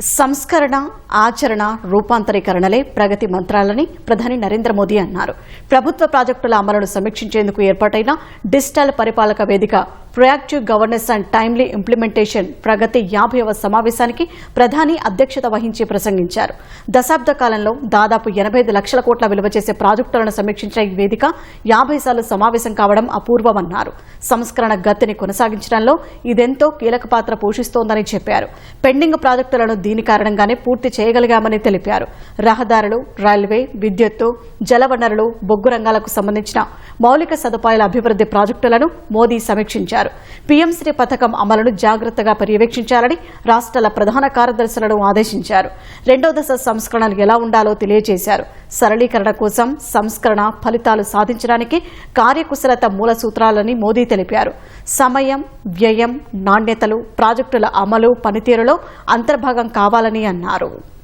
సంస్కరణ ఆచరణ రూపాంతరీకరణలే ప్రగతి మంత్రాలని ప్రధాని నరేంద్ర మోదీ అన్నారు. ప్రభుత్వ ప్రాజెక్టుల అమలును సమీక్షించేందుకు ఏర్పాటైన డిజిటల్ పరిపాలక వేదిక proactive governance and timely implementation Pragati యాభైవ సమావేశానికి ప్రధాని అధ్యక్షత వహించి ప్రసంగించారు. దశాబ్ద కాలంలో దాదాపు ఎనభై ఐదు లక్షల కోట్ల విలువ చేసే ప్రాజెక్టులను సమీక్షించిన ఈ వేదిక యాభై సార్లు సమావేశం కావడం అపూర్వమన్నారు. సంస్కరణ గతిని కొనసాగించడంలో ఇదెంతో కీలక పాత్ర పోషిస్తోందని చెప్పారు. పెండింగ్ ప్రాజెక్టులను దీని కారణంగానే పూర్తి చేయగలిగామని తెలిపారు. రహదారులు రైల్వే విద్యుత్తు జలవనరులు బొగ్గు రంగాలకు సంబంధించిన మౌలిక సదుపాయాల అభివృద్ది ప్రాజెక్టులను మోదీ సమీక్షించారు. పీఎంశ్రీ పథకం అమలును జాగ్రత్తగా పర్యవేక్షించాలని రాష్ట్రాల ప్రధాన కార్యదర్శులను ఆదేశించారు. రెండో దశ సంస్కరణలు ఎలా ఉండాలో తెలియజేశారు. సరళీకరణ కోసం సంస్కరణ ఫలితాలు సాధించడానికి కార్యకుశలత మూల సూత్రాలని మోదీ తెలిపారు. సమయం వ్యయం నాణ్యతలు ప్రాజెక్టుల అమలు పనితీరులో అంతర్భాగం కావాలని అన్నారు.